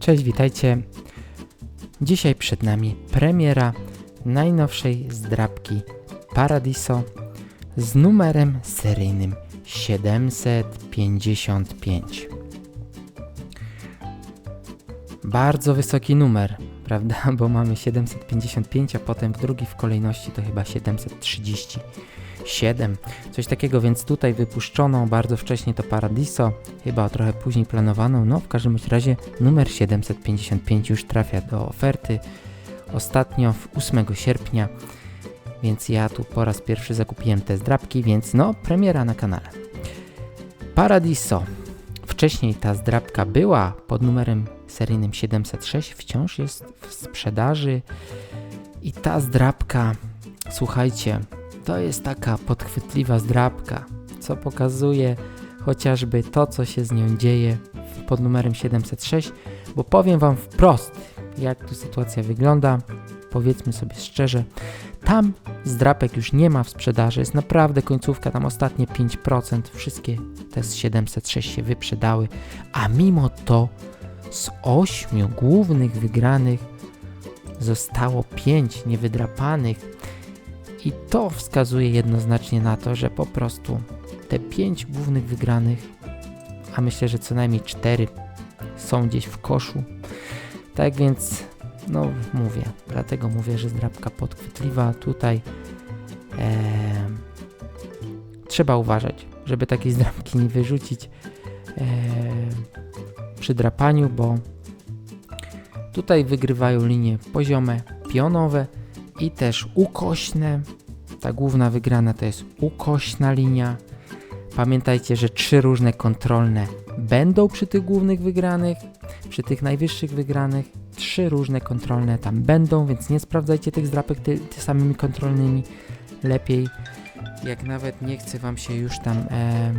Cześć, witajcie. Dzisiaj przed nami premiera najnowszej zdrabki Paradiso z numerem seryjnym 755. Bardzo wysoki numer, prawda? Bo mamy 755, a potem w drugi w kolejności to chyba 737. Coś takiego, więc tutaj wypuszczono bardzo wcześnie to Paradiso, chyba trochę później planowano. No, w każdym razie numer 755 już trafia do oferty. Ostatnio w 8 sierpnia, więc ja tu po raz pierwszy zakupiłem te zdrabki, więc no, premiera na kanale. Paradiso. Wcześniej ta zdrabka była pod numerem seryjnym 706, wciąż jest w sprzedaży i ta zdrabka, słuchajcie, to jest taka podchwytliwa zdrabka, co pokazuje chociażby to, co się z nią dzieje pod numerem 706, bo powiem Wam wprost, jak tu sytuacja wygląda. Powiedzmy sobie szczerze, tam zdrapek już nie ma w sprzedaży, jest naprawdę końcówka, tam ostatnie 5%, wszystkie te z 706 się wyprzedały, a mimo to z 8 głównych wygranych zostało 5 niewydrapanych i to wskazuje jednoznacznie na to, że po prostu te 5 głównych wygranych, a myślę, że co najmniej 4 są gdzieś w koszu. Tak więc, no mówię, dlatego mówię, że zdrabka podchwytliwa. Tutaj e, trzeba uważać, żeby takiej zdrabki nie wyrzucić e, przy drapaniu, bo tutaj wygrywają linie poziome, pionowe i też ukośne. Ta główna wygrana to jest ukośna linia. Pamiętajcie, że trzy różne kontrolne będą przy tych głównych wygranych, przy tych najwyższych wygranych. Trzy różne kontrolne tam będą, więc nie sprawdzajcie tych zdrapek ty, ty samymi kontrolnymi. Lepiej, jak nawet nie chce Wam się już tam e,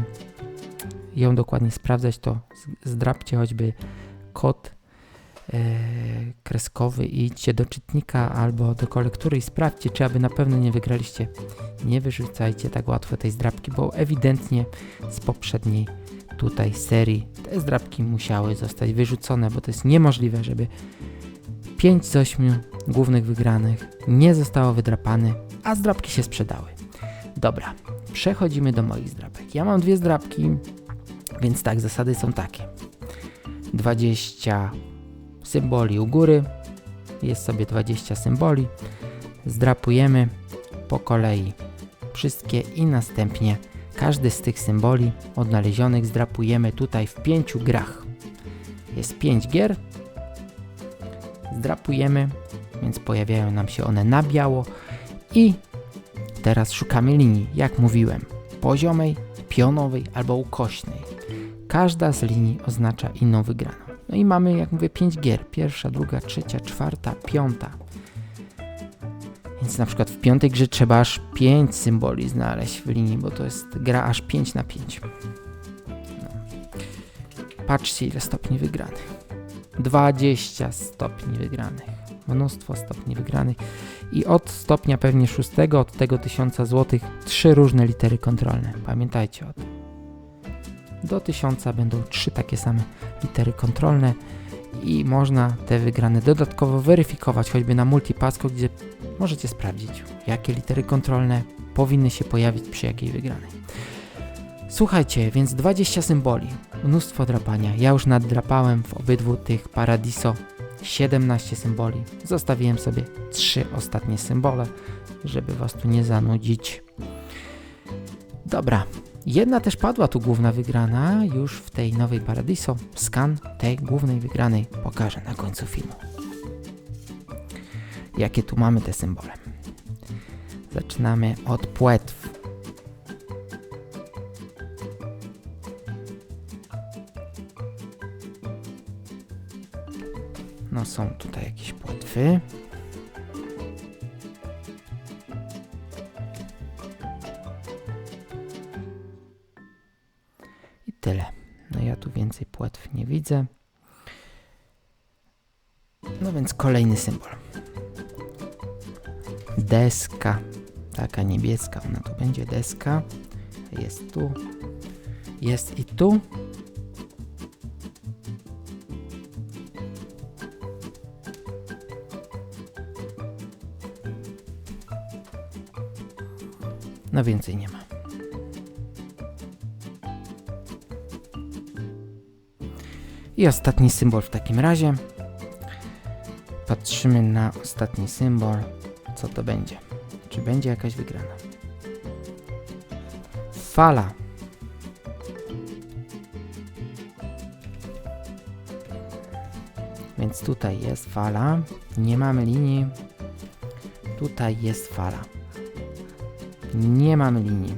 ją dokładnie sprawdzać, to zdrapcie choćby kod kreskowy i idźcie do czytnika albo do kolektury i sprawdźcie, czy aby na pewno nie wygraliście. Nie wyrzucajcie tak łatwo tej zdrapki, bo ewidentnie z poprzedniej tutaj serii te zdrapki musiały zostać wyrzucone, bo to jest niemożliwe, żeby 5 z 8 głównych wygranych nie zostało wydrapane, a zdrapki się sprzedały. Dobra, przechodzimy do moich zdrapek. Ja mam dwie zdrapki, więc tak, zasady są takie. 20 symboli u góry, jest sobie 20 symboli, zdrapujemy po kolei wszystkie i następnie każdy z tych symboli odnalezionych zdrapujemy tutaj w pięciu grach. Jest 5 gier, zdrapujemy, więc pojawiają nam się one na biało i teraz szukamy linii, jak mówiłem, poziomej, pionowej albo ukośnej. Każda z linii oznacza inną wygraną. No i mamy, jak mówię, 5 gier. Pierwsza, druga, trzecia, czwarta, piąta. Więc na przykład w piątej grze trzeba aż 5 symboli znaleźć w linii, bo to jest gra aż 5 na 5. No. Patrzcie ile stopni wygranych. 20 stopni wygranych. Mnóstwo stopni wygranych. I od stopnia pewnie 6, od tego 1000 zł, trzy różne litery kontrolne. Pamiętajcie o tym. Do 1000 będą trzy takie same litery kontrolne i można te wygrane dodatkowo weryfikować choćby na multipasco, gdzie możecie sprawdzić, jakie litery kontrolne powinny się pojawić przy jakiej wygranej. Słuchajcie, więc 20 symboli, mnóstwo drapania. Ja już naddrapałem w obydwu tych Paradiso 17 symboli. Zostawiłem sobie 3 ostatnie symbole, żeby was tu nie zanudzić. Dobra, jedna też padła tu główna wygrana już w tej nowej Paradiso. Skan tej głównej wygranej pokażę na końcu filmu. Jakie tu mamy te symbole? Zaczynamy od płetw. No są tutaj jakieś płetwy. tyle. No ja tu więcej płetw nie widzę. No więc kolejny symbol. Deska, taka niebieska, ona tu będzie deska. Jest tu, jest i tu. No więcej nie ma. I ostatni symbol w takim razie. Patrzymy na ostatni symbol. Co to będzie? Czy będzie jakaś wygrana? Fala. Więc tutaj jest fala. Nie mamy linii. Tutaj jest fala. Nie mamy linii.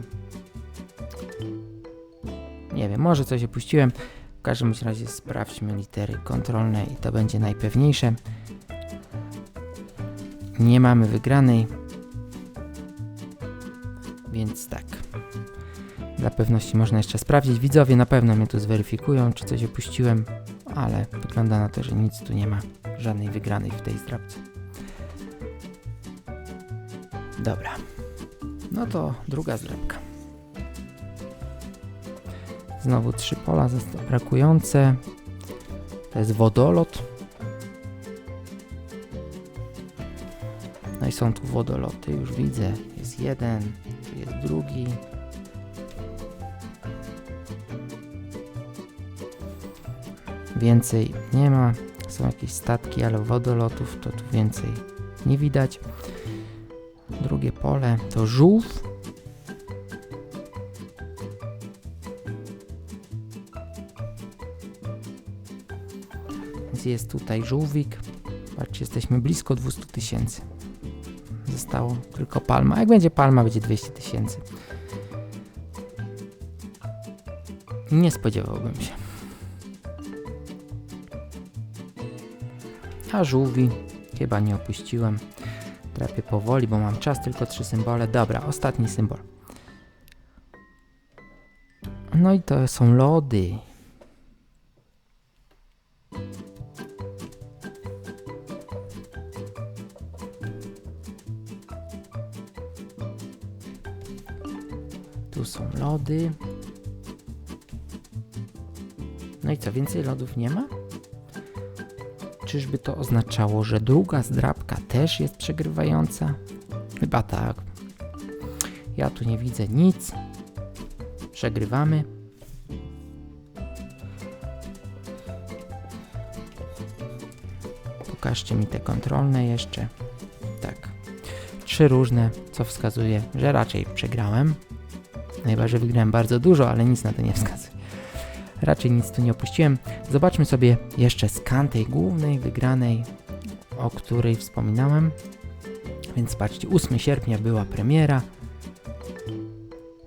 Nie wiem, może coś opuściłem. W każdym razie sprawdźmy litery kontrolne i to będzie najpewniejsze. Nie mamy wygranej. Więc tak. Dla pewności można jeszcze sprawdzić. Widzowie na pewno mnie tu zweryfikują, czy coś opuściłem, ale wygląda na to, że nic tu nie ma. Żadnej wygranej w tej zdrabce. Dobra. No to druga zdrabka. Znowu trzy pola brakujące. To jest wodolot. No i są tu wodoloty, już widzę. Jest jeden, tu jest drugi. Więcej nie ma. Są jakieś statki, ale wodolotów to tu więcej nie widać. Drugie pole to żółw. Więc jest tutaj żółwik. Patrzcie, jesteśmy blisko 200 tysięcy. Zostało tylko palma. Jak będzie palma, będzie 200 tysięcy. Nie spodziewałbym się. A żółwi chyba nie opuściłem. Trapię powoli, bo mam czas, tylko trzy symbole. Dobra, ostatni symbol. No i to są lody. Tu są lody. No i co, więcej lodów nie ma? Czyżby to oznaczało, że druga zdrabka też jest przegrywająca? Chyba tak. Ja tu nie widzę nic. Przegrywamy. Pokażcie mi te kontrolne jeszcze. Tak. Trzy różne, co wskazuje, że raczej przegrałem. Chyba, że wygrałem bardzo dużo, ale nic na to nie wskazuje. Raczej nic tu nie opuściłem. Zobaczmy sobie jeszcze skan tej głównej wygranej, o której wspominałem. Więc patrzcie, 8 sierpnia była premiera.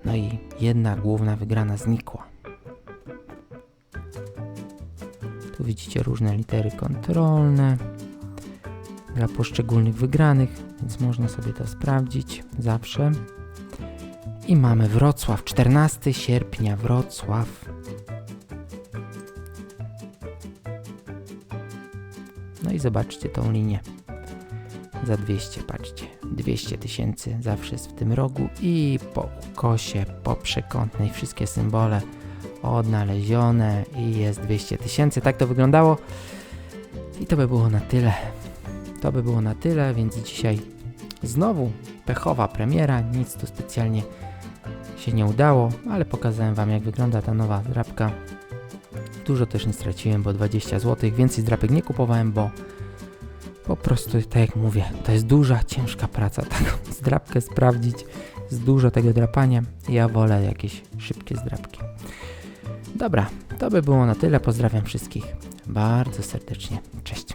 No i jedna główna wygrana znikła. Tu widzicie różne litery kontrolne dla poszczególnych wygranych, więc można sobie to sprawdzić zawsze. I mamy Wrocław, 14 sierpnia, Wrocław. No i zobaczcie tą linię. Za 200, patrzcie. 200 tysięcy zawsze jest w tym rogu i po ukosie, po przekątnej wszystkie symbole odnalezione i jest 200 tysięcy. Tak to wyglądało. I to by było na tyle. To by było na tyle, więc dzisiaj znowu pechowa premiera. Nic tu specjalnie się nie udało, ale pokazałem Wam jak wygląda ta nowa drapka. Dużo też nie straciłem, bo 20 zł. Więcej zdrapek nie kupowałem, bo po prostu, tak jak mówię, to jest duża, ciężka praca taką zdrapkę sprawdzić. Jest dużo tego drapania. Ja wolę jakieś szybkie zdrapki. Dobra, to by było na tyle. Pozdrawiam wszystkich bardzo serdecznie. Cześć.